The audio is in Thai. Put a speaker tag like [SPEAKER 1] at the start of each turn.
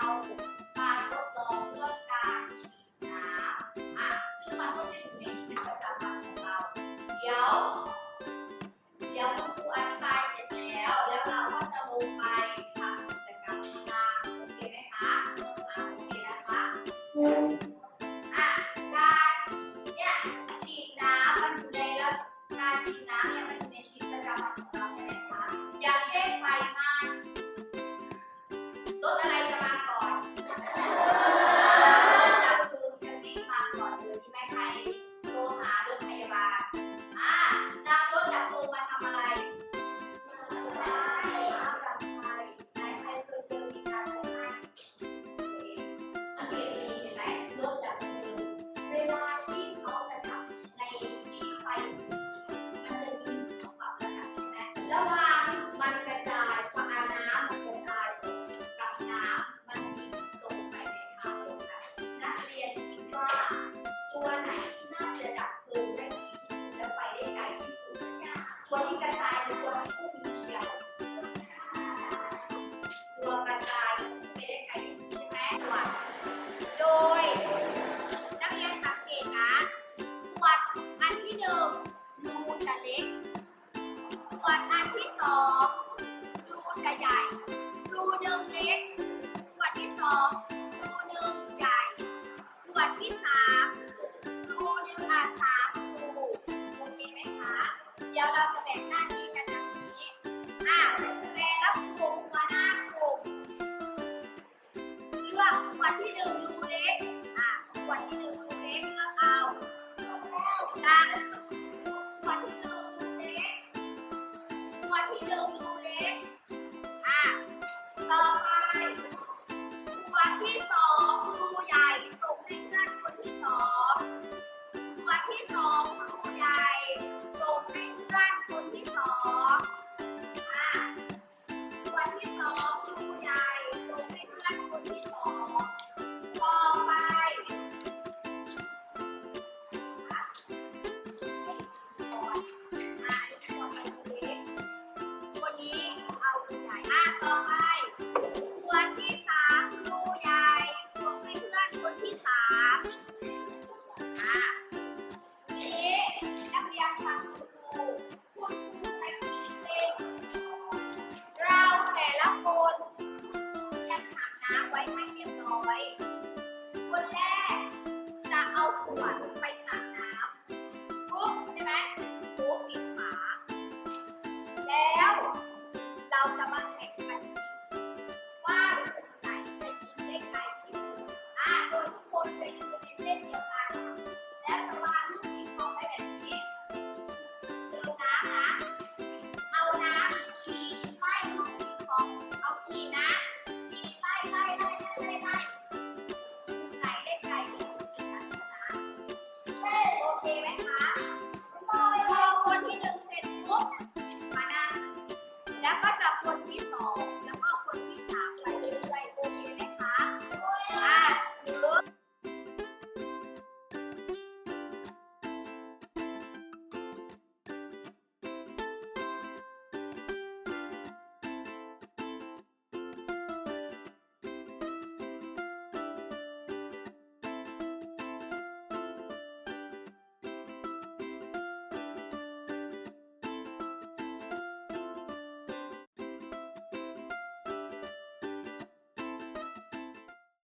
[SPEAKER 1] Tchau! ที่แม่ไทยโทรหา ตัวที่กระจายเป็ตัวที่ผู้มีเดียวตัวกระจายเป็นเลไก่ที่สิบใช่ไหมวัดโดย นักเรียนสังเกตนะวัดอันที่หนึ่งดูจะเล็กวัดอันที่สองดูจะใหญ่ดูหนึ่งเล็ก Ah, ela fala o artista.